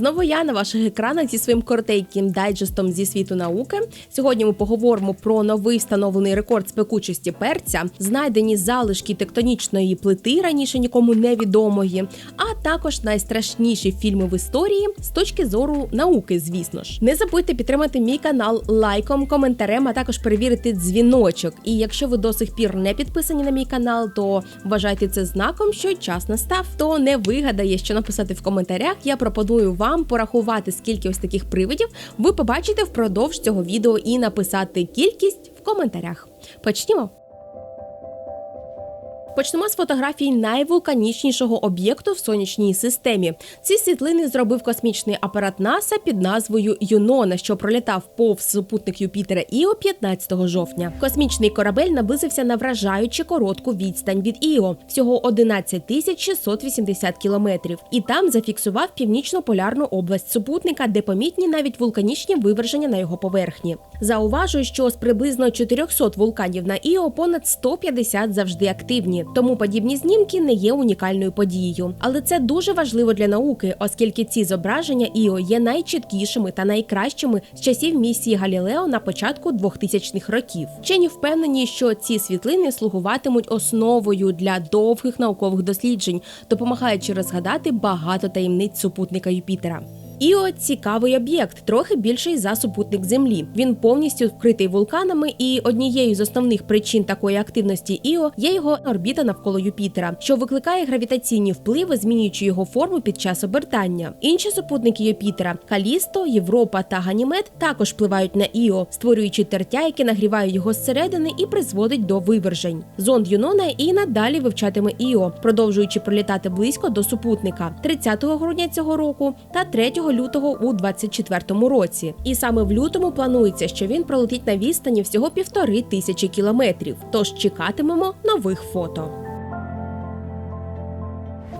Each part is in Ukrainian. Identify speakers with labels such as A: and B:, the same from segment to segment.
A: Знову я на ваших екранах зі своїм коротеньким дайджестом зі світу науки. Сьогодні ми поговоримо про новий встановлений рекорд спекучості перця, знайдені залишки тектонічної плити раніше нікому невідомої, а також найстрашніші фільми в історії з точки зору науки. Звісно ж, не забудьте підтримати мій канал лайком, коментарем, а також перевірити дзвіночок. І якщо ви до сих пір не підписані на мій канал, то вважайте це знаком, що час настав. То не вигадає, що написати в коментарях. Я пропоную вам порахувати, скільки ось таких привидів ви побачите впродовж цього відео і написати кількість в коментарях. Почнімо. Почнемо з фотографій найвулканічнішого об'єкту в сонячній системі. Ці світлини зробив космічний апарат НАСА під назвою Юнона, що пролітав повз супутник Юпітера Іо 15 жовтня. Космічний корабель наблизився на вражаючи коротку відстань від Іо, всього 11 тисяч 680 кілометрів, і там зафіксував північно-полярну область супутника, де помітні навіть вулканічні виверження на його поверхні. Зауважую, що з приблизно 400 вулканів на Іо понад 150 завжди активні, тому подібні знімки не є унікальною подією. Але це дуже важливо для науки, оскільки ці зображення Іо є найчіткішими та найкращими з часів місії Галілео на початку 2000-х років. Вчені впевнені, що ці світлини слугуватимуть основою для довгих наукових досліджень, допомагаючи розгадати багато таємниць супутника Юпітера. Іо цікавий об'єкт, трохи більший за супутник Землі. Він повністю вкритий вулканами, і однією з основних причин такої активності Іо є його орбіта навколо Юпітера, що викликає гравітаційні впливи, змінюючи його форму під час обертання. Інші супутники Юпітера Калісто, Європа та Ганімед також впливають на Іо, створюючи тертя, яке нагріває його зсередини і призводить до вивержень. Зонд Юнона і надалі вивчатиме Іо, продовжуючи пролітати близько до супутника 30 грудня цього року та 3 лютого у 24-му році. І саме в лютому планується, що він пролетить на відстані всього півтори тисячі кілометрів. Тож чекатимемо нових фото.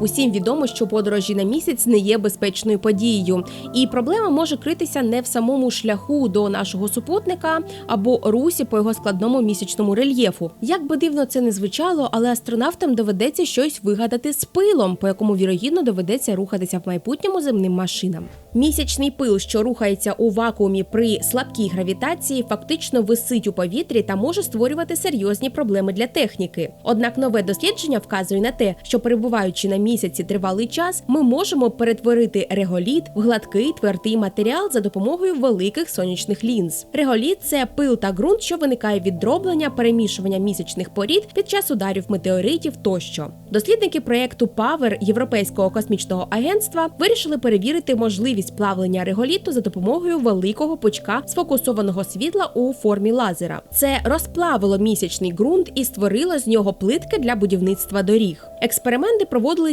A: Усім відомо, що подорожі на місяць не є безпечною подією, і проблема може критися не в самому шляху до нашого супутника або русі по його складному місячному рельєфу. Як би дивно це не звучало, але астронавтам доведеться щось вигадати з пилом, по якому вірогідно доведеться рухатися в майбутньому земним машинам. Місячний пил, що рухається у вакуумі при слабкій гравітації, фактично висить у повітрі та може створювати серйозні проблеми для техніки. Однак нове дослідження вказує на те, що перебуваючи на місяці тривалий час, ми можемо перетворити реголіт в гладкий твердий матеріал за допомогою великих сонячних лінз. Реголіт це пил та ґрунт, що виникає від дроблення, перемішування місячних порід під час ударів метеоритів тощо. Дослідники проєкту Павер Європейського космічного агентства вирішили перевірити можливість плавлення реголіту за допомогою великого пучка сфокусованого світла у формі лазера. Це розплавило місячний ґрунт і створило з нього плитки для будівництва доріг. Експерименти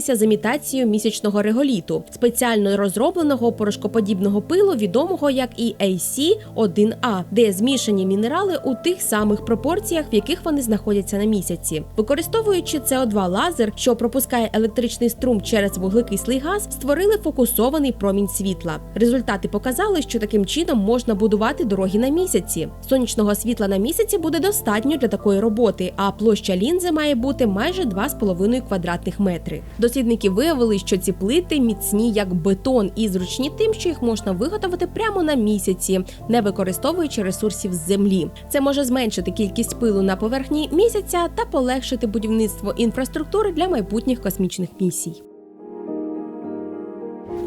A: проводилися з імітацією місячного реголіту, спеціально розробленого порошкоподібного пилу, відомого як EAC-1A, де змішані мінерали у тих самих пропорціях, в яких вони знаходяться на місяці. Використовуючи СО2 лазер, що пропускає електричний струм через вуглекислий газ, створили фокусований промінь світла. Результати показали, що таким чином можна будувати дороги на місяці. Сонячного світла на місяці буде достатньо для такої роботи, а площа лінзи має бути майже 2,5 квадратних метри. Дослідники виявили, що ці плити міцні як бетон і зручні тим, що їх можна виготовити прямо на місяці, не використовуючи ресурсів з землі. Це може зменшити кількість пилу на поверхні місяця та полегшити будівництво інфраструктури для майбутніх космічних місій.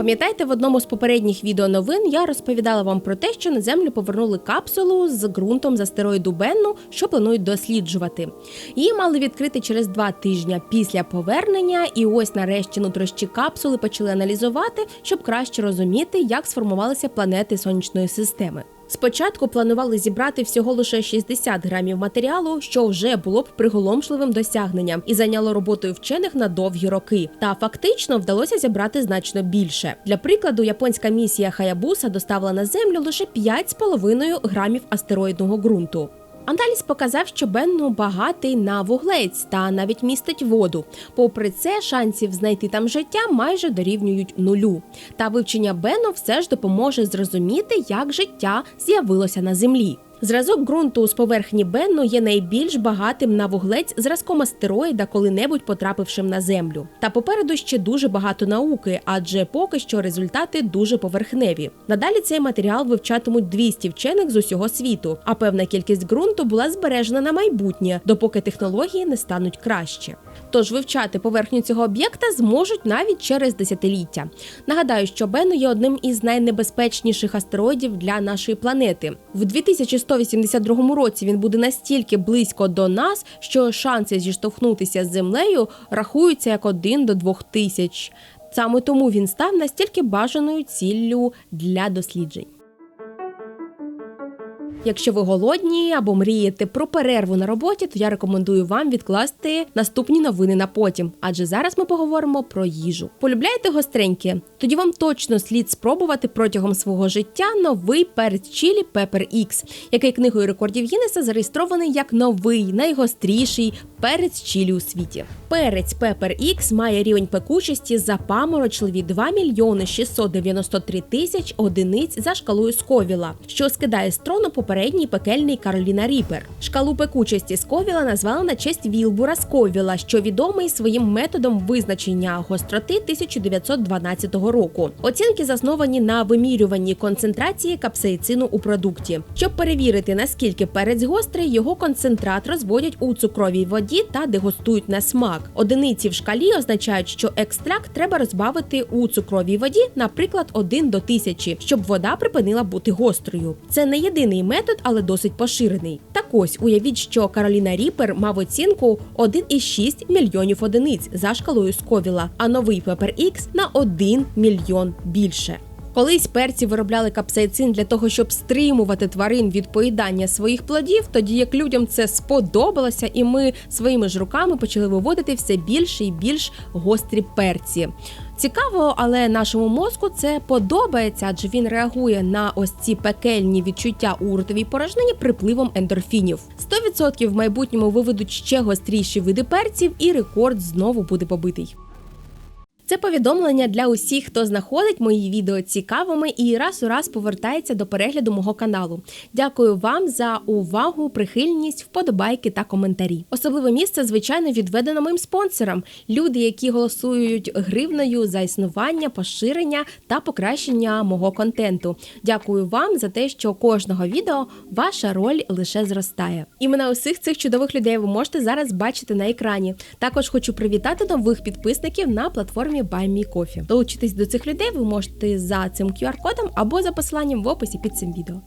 A: Пам'ятаєте, в одному з попередніх відео новин я розповідала вам про те, що на землю повернули капсулу з ґрунтом з астероїду Бенну, що планують досліджувати. Її мали відкрити через два тижні після повернення, і ось нарешті нутрощі капсули почали аналізувати, щоб краще розуміти, як сформувалися планети сонячної системи. Спочатку планували зібрати всього лише 60 грамів матеріалу, що вже було б приголомшливим досягненням і зайняло роботою вчених на довгі роки. Та фактично вдалося зібрати значно більше. Для прикладу, японська місія Хаябуса доставила на землю лише 5,5 грамів астероїдного ґрунту. Аналіз показав, що Бенну багатий на вуглець та навіть містить воду. Попри це, шансів знайти там життя майже дорівнюють нулю. Та вивчення Бену все ж допоможе зрозуміти, як життя з'явилося на землі. Зразок ґрунту з поверхні Бенну є найбільш багатим на вуглець зразком астероїда, коли-небудь потрапившим на землю. Та попереду ще дуже багато науки, адже поки що результати дуже поверхневі. Надалі цей матеріал вивчатимуть 200 вчених з усього світу, а певна кількість ґрунту була збережена на майбутнє, допоки технології не стануть краще. Тож вивчати поверхню цього об'єкта зможуть навіть через десятиліття. Нагадаю, що Бенну є одним із найнебезпечніших астероїдів для нашої планети. В 2182 році він буде настільки близько до нас, що шанси зіштовхнутися з землею рахуються як один до двох тисяч. Саме тому він став настільки бажаною ціллю для досліджень. Якщо ви голодні або мрієте про перерву на роботі, то я рекомендую вам відкласти наступні новини на потім, адже зараз ми поговоримо про їжу. Полюбляєте гостреньке? Тоді вам точно слід спробувати протягом свого життя новий перець чілі Pepper X, який книгою рекордів Гіннеса зареєстрований як новий найгостріший перець чилі у світі. Перець Pepper X має рівень пекучості запаморочливі 2 мільйони 693 тисяч одиниць за шкалою Сковіла, що скидає з трону попередній пекельний Кароліна Ріпер. Шкалу пекучості Сковіла назвали на честь Вілбура Сковіла, що відомий своїм методом визначення гостроти 1912 року. Оцінки засновані на вимірюванні концентрації капсаїцину у продукті. Щоб перевірити наскільки перець гострий, його концентрат розводять у цукровій воді та дегустують на смак. Одиниці в шкалі означають, що екстракт треба розбавити у цукровій воді, наприклад, 1 до 1000, щоб вода припинила бути гострою. Це не єдиний метод, але досить поширений. Так ось уявіть, що Кароліна Ріпер мав оцінку 1,6 мільйонів одиниць за шкалою Сковіла, а новий Pepper X на 1 мільйон більше. Колись перці виробляли капсаїцин для того, щоб стримувати тварин від поїдання своїх плодів, тоді як людям це сподобалося, і ми своїми ж руками почали виводити все більше і більш гострі перці. Цікаво, але нашому мозку це подобається, адже він реагує на ось ці пекельні відчуття у ротовій порожнині припливом ендорфінів. 100% в майбутньому виведуть ще гостріші види перців, і рекорд знову буде побитий. Це повідомлення для усіх, хто знаходить мої відео цікавими і раз у раз повертається до перегляду мого каналу. Дякую вам за увагу, прихильність, вподобайки та коментарі. Особливе місце, звичайно, відведено моїм спонсорам. Люди, які голосують гривною за існування, поширення та покращення мого контенту. Дякую вам за те, що кожного відео ваша роль лише зростає. Імена усіх цих чудових людей ви можете зараз бачити на екрані. Також хочу привітати нових підписників на платформі BuyMeCoffee. Долучитись до цих людей ви можете за цим QR-кодом або за посиланням в описі під цим відео.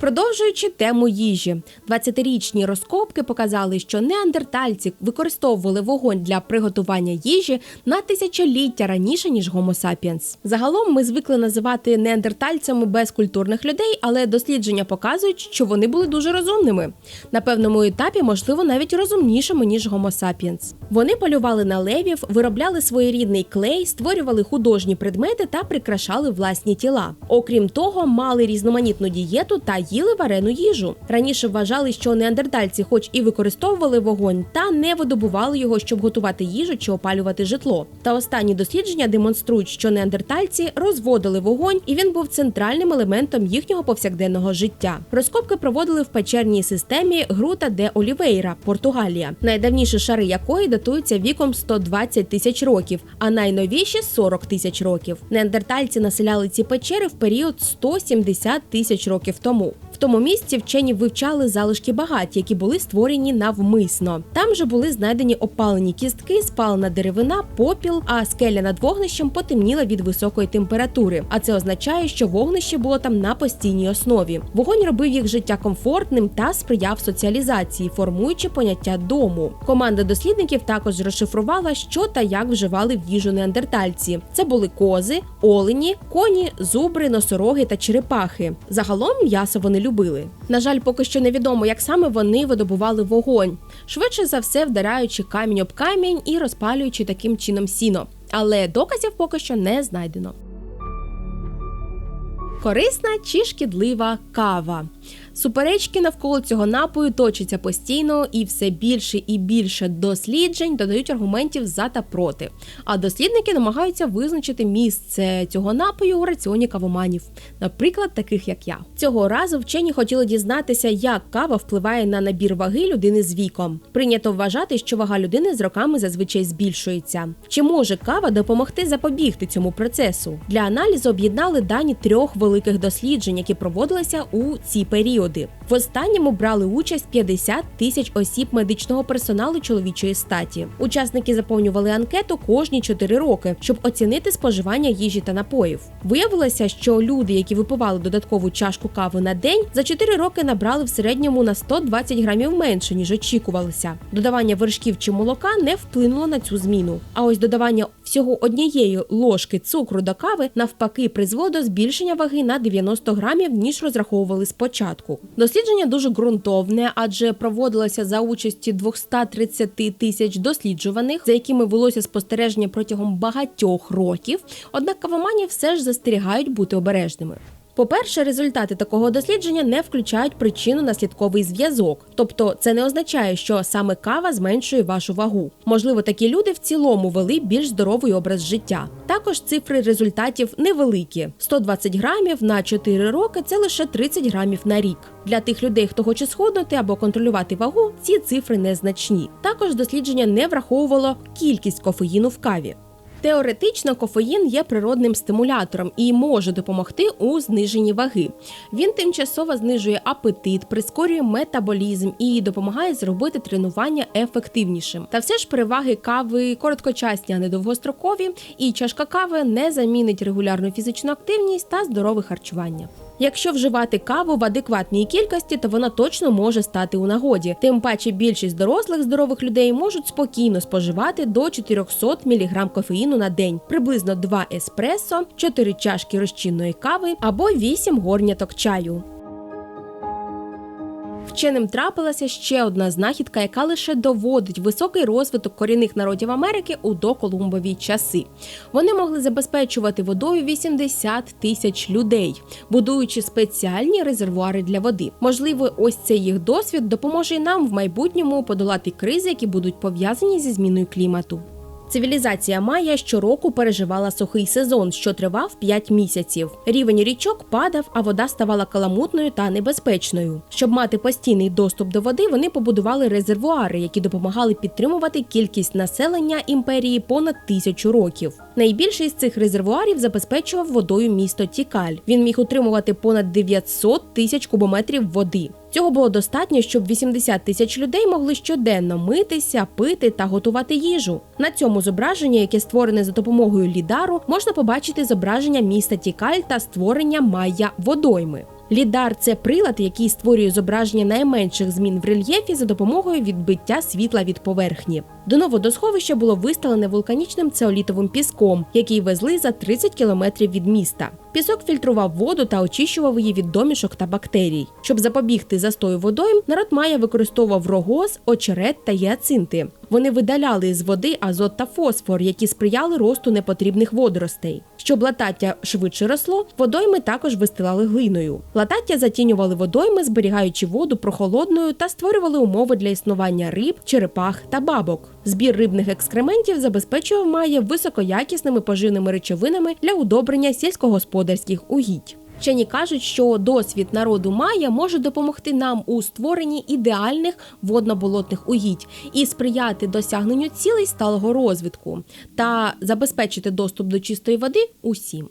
A: Продовжуючи тему їжі, 20-річні розкопки показали, що неандертальці використовували вогонь для приготування їжі на тисячоліття раніше ніж Homo sapiens. Загалом ми звикли називати неандертальцями безкультурних людей, але дослідження показують, що вони були дуже розумними. На певному етапі, можливо, навіть розумнішими ніж Homo sapiens. Вони полювали на левів, виробляли своєрідний клей, створювали художні предмети та прикрашали власні тіла. Окрім того, мали різноманітну дієту та їли варену їжу. Раніше вважали, що неандертальці, хоч і використовували вогонь, та не видобували його, щоб готувати їжу чи опалювати житло. Та останні дослідження демонструють, що неандертальці розводили вогонь, і він був центральним елементом їхнього повсякденного життя. Розкопки проводили в печерній системі Грута де Олівейра, Португалія, найдавніші шари якої датуються віком 120 тисяч років, а найновіші 40 тисяч років. Неандертальці населяли ці печери в період 170 тисяч років тому. В тому місці вчені вивчали залишки багать, які були створені навмисно. Там же були знайдені опалені кістки, спалена деревина, попіл, а скеля над вогнищем потемніла від високої температури. А це означає, що вогнище було там на постійній основі. Вогонь робив їх життя комфортним та сприяв соціалізації, формуючи поняття дому. Команда дослідників також розшифрувала, що та як вживали в їжу неандертальці. Це були кози, олені, коні, зубри, носороги та черепахи. Загалом м'ясо вони любили. На жаль, поки що невідомо, як саме вони видобували вогонь, швидше за все вдираючи камінь об камінь і розпалюючи таким чином сіно. Але доказів поки що не знайдено. Корисна чи шкідлива кава. Суперечки навколо цього напою точаться постійно, і все більше і більше досліджень додають аргументів за та проти. А дослідники намагаються визначити місце цього напою у раціоні кавоманів, наприклад, таких як я. Цього разу вчені хотіли дізнатися, як кава впливає на набір ваги людини з віком. Прийнято вважати, що вага людини з роками зазвичай збільшується. Чи може кава допомогти запобігти цьому процесу? Для аналізу об'єднали дані трьох великих досліджень, які проводилися у ці періоди. В останньому брали участь 50 тисяч осіб медичного персоналу чоловічої статі. Учасники заповнювали анкету кожні 4 роки, щоб оцінити споживання їжі та напоїв. Виявилося, що люди, які випивали додаткову чашку кави на день, за 4 роки набрали в середньому на 120 грамів менше ніж очікувалося. Додавання вершків чи молока не вплинуло на цю зміну. А ось додавання всього однієї ложки цукру до кави навпаки призвело до збільшення ваги на 90 грамів, ніж розраховували спочатку. Дослідження дуже ґрунтовне, адже проводилося за участі 230 тисяч досліджуваних, за якими велося спостереження протягом багатьох років. Однак кавомані все ж застерігають бути обережними. По-перше, результати такого дослідження не включають причинно-наслідковий зв'язок, тобто це не означає, що саме кава зменшує вашу вагу. Можливо, такі люди в цілому вели більш здоровий образ життя. Також цифри результатів невеликі: 120 грамів на 4 роки це лише 30 грамів на рік. Для тих людей, хто хоче схуднути або контролювати вагу, ці цифри незначні. Також дослідження не враховувало кількість кофеїну в каві. Теоретично кофеїн є природним стимулятором і може допомогти у зниженні ваги. Він тимчасово знижує апетит, прискорює метаболізм і допомагає зробити тренування ефективнішим. Та все ж переваги кави короткочасні, а не довгострокові, і чашка кави не замінить регулярну фізичну активність та здорове харчування. Якщо вживати каву в адекватній кількості, то вона точно може стати у нагоді. Тим паче більшість дорослих здорових людей можуть спокійно споживати до 400 мг кофеїну на день, приблизно 2 еспресо, 4 чашки розчинної кави або 8 горняток чаю. Вченим трапилася ще одна знахідка, яка лише доводить високий розвиток корінних народів Америки у доколумбові часи. Вони могли забезпечувати водою 80 тисяч людей, будуючи спеціальні резервуари для води. Можливо, ось цей їх досвід допоможе і нам в майбутньому подолати кризи, які будуть пов'язані зі зміною клімату. Цивілізація Майя щороку переживала сухий сезон, що тривав 5 місяців. Рівень річок падав, а вода ставала каламутною та небезпечною. Щоб мати постійний доступ до води, вони побудували резервуари, які допомагали підтримувати кількість населення імперії понад тисячу років. Найбільший з цих резервуарів забезпечував водою місто Тікаль. Він міг утримувати понад 900 тисяч кубометрів води. Цього було достатньо, щоб 80 тисяч людей могли щоденно митися, пити та готувати їжу. На цьому зображенні, яке створене за допомогою лідару, можна побачити зображення міста Тікаль та створення майя водойми. Лідар це прилад, який створює зображення найменших змін в рельєфі за допомогою відбиття світла від поверхні. Дно водосховища було виставлене вулканічним цеолітовим піском, який везли за 30 кілометрів від міста. Пісок фільтрував воду та очищував її від домішок та бактерій. Щоб запобігти застою водойм, народ Майя використовував рогоз, очерет та гіацинти. Вони видаляли з води азот та фосфор, які сприяли росту непотрібних водоростей. Щоб латаття швидше росло, водойми також вистилали глиною. Латаття затінювали водойми, зберігаючи воду прохолодною та створювали умови для існування риб, черепах та бабок. Збір рибних екскрементів забезпечував має високоякісними поживними речовинами для удобрення сільськогосподарських угідь. Вчені кажуть, що досвід народу Майя може допомогти нам у створенні ідеальних водно-болотних угідь і сприяти досягненню цілей сталого розвитку та забезпечити доступ до чистої води усім.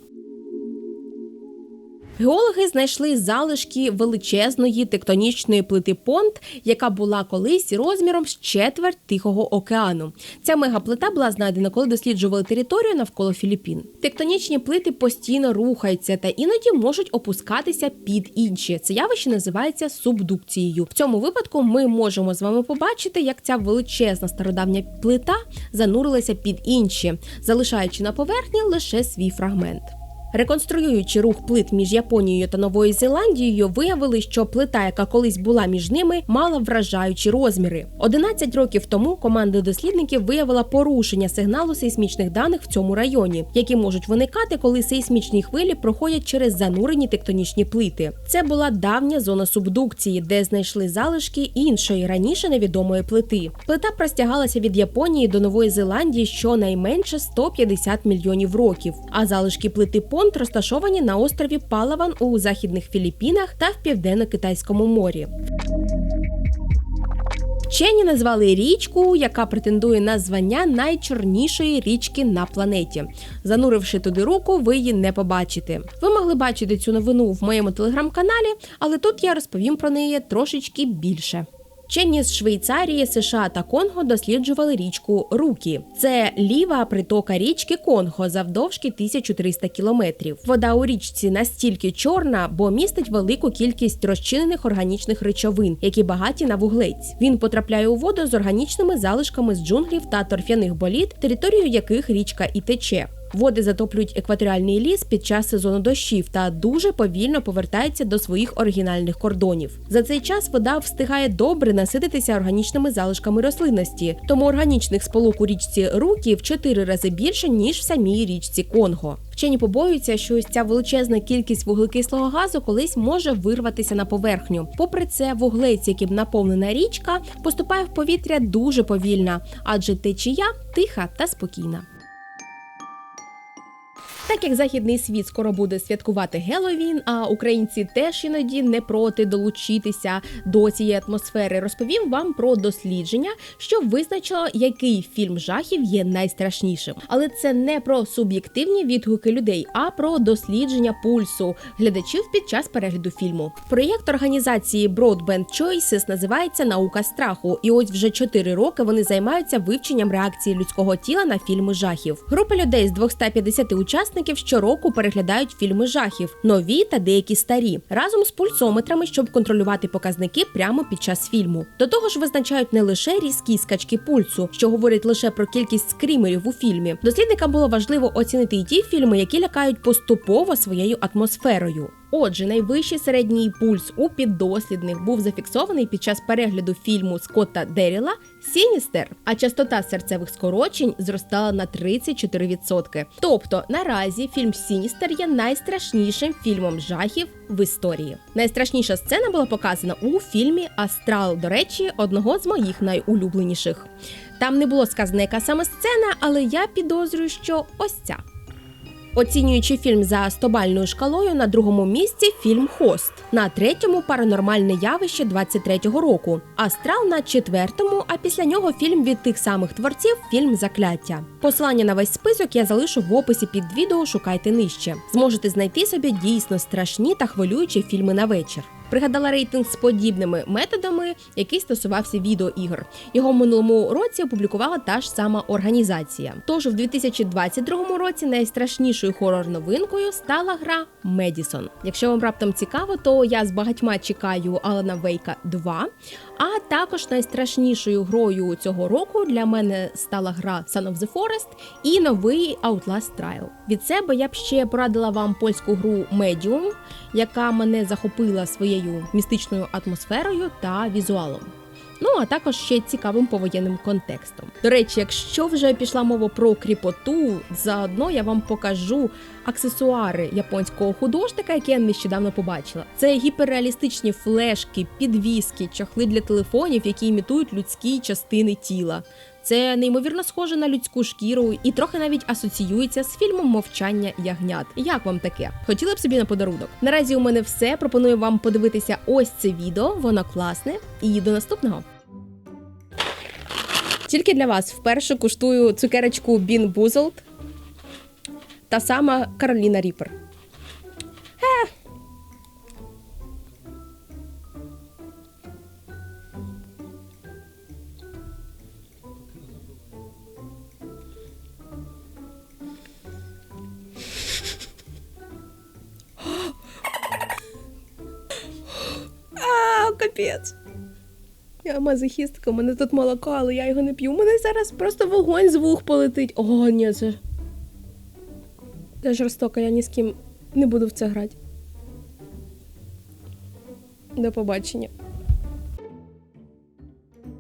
A: Геологи знайшли залишки величезної тектонічної плити Понт, яка була колись розміром з четверть Тихого океану. Ця мегаплита була знайдена, коли досліджували територію навколо Філіппін. Тектонічні плити постійно рухаються та іноді можуть опускатися під інші. Це явище називається субдукцією. В цьому випадку ми можемо з вами побачити, як ця величезна стародавня плита занурилася під інші, залишаючи на поверхні лише свій фрагмент. Реконструюючи рух плит між Японією та Новою Зеландією, виявили, що плита, яка колись була між ними, мала вражаючі розміри. 11 років тому команда дослідників виявила порушення сигналу сейсмічних даних в цьому районі, які можуть виникати, коли сейсмічні хвилі проходять через занурені тектонічні плити. Це була давня зона субдукції, де знайшли залишки іншої раніше невідомої плити. Плита простягалася від Японії до Нової Зеландії щонайменше 150 мільйонів років. А залишки плити Понт розташовані на острові Палаван у західних Філіппінах та в південно-китайському морі. Вчені назвали річку, яка претендує на звання найчорнішої річки на планеті. Зануривши туди руку, ви її не побачите. Ви могли бачити цю новину в моєму телеграм-каналі, але тут я розповім про неї трошечки більше. Вчені з Швейцарії, США та Конго досліджували річку Рукі. Це ліва притока річки Конго завдовжки 1300 кілометрів. Вода у річці настільки чорна, бо містить велику кількість розчинених органічних речовин, які багаті на вуглець. Він потрапляє у воду з органічними залишками з джунглів та торфяних боліт, територію яких річка і тече. Води затоплюють екваторіальний ліс під час сезону дощів та дуже повільно повертаються до своїх оригінальних кордонів. За цей час вода встигає добре насититися органічними залишками рослинності, тому органічних сполук у річці Рукі в 4 рази більше ніж в самій річці Конго. Вчені побоюються, що ось ця величезна кількість вуглекислого газу колись може вирватися на поверхню. Попри це, вуглець, яким наповнена річка, поступає в повітря дуже повільно, адже течія тиха та спокійна. Так як західний світ скоро буде святкувати Геловін, а українці теж іноді не проти долучитися до цієї атмосфери, розповім вам про дослідження, що визначило, який фільм жахів є найстрашнішим. Але це не про суб'єктивні відгуки людей, а про дослідження пульсу глядачів під час перегляду фільму. Проєкт організації Broadband Choices називається Наука страху, і ось вже 4 роки вони займаються вивченням реакції людського тіла на фільми жахів. Група людей з 250 учасників щороку переглядають фільми жахів, нові та деякі старі, разом з пульсометрами, щоб контролювати показники прямо під час фільму. До того ж, визначають не лише різкі скачки пульсу, що говорять лише про кількість скримерів у фільмі. Дослідникам було важливо оцінити і ті фільми, які лякають поступово своєю атмосферою. Отже, найвищий середній пульс у піддослідних був зафіксований під час перегляду фільму Скотта Деріла Сіністер, а частота серцевих скорочень зростала на 34%. Тобто наразі фільм Сіністер є найстрашнішим фільмом жахів в історії. Найстрашніша сцена була показана у фільмі Астрал, до речі, одного з моїх найулюбленіших. Там не було сказано, яка саме сцена, але я підозрюю, що ось ця. Оцінюючи фільм за стобальною шкалою, на другому місці фільм Хост, на третьому паранормальне явище 23-го року, Астрал на четвертому. А після нього фільм від тих самих творців фільм Закляття. Посилання на весь список я залишу в описі під відео. Шукайте нижче. Зможете знайти собі дійсно страшні та хвилюючі фільми на вечір. Пригадала рейтинг з подібними методами, який стосувався відеоігр. Його в минулому році опублікувала та ж сама організація. Тож у 2022 році найстрашнішою хорор-новинкою стала гра Медісон. Якщо вам раптом цікаво, то я з багатьма чекаю Алана Вейка 2. А також найстрашнішою грою цього року для мене стала гра Son of the Forest і новий Outlast Trial. Від себе я б ще порадила вам польську гру Medium, яка мене захопила своєю містичною атмосферою та візуалом. Ну а також ще цікавим повоєнним контекстом. До речі, якщо вже пішла мова про кріпоту, заодно я вам покажу аксесуари японського художника, які я нещодавно побачила. Це гіперреалістичні флешки, підвіски, чохли для телефонів, які імітують людські частини тіла. Це неймовірно схоже на людську шкіру і трохи навіть асоціюється з фільмом Мовчання ягнят. Як вам таке? Хотіли б собі на подарунок? Наразі у мене все. Пропоную вам подивитися ось це відео, воно класне. І до наступного. Тільки для вас вперше куштую цукерочку Bean Boozled. Та сама Кароліна Ріпер. Капець. Я мазохістка, у мене тут молоко, але я його не п'ю. У мене зараз просто вогонь з вух полетить. О, ні, це. Це жорстоко, я ні з ким Не буду в це грати. До побачення.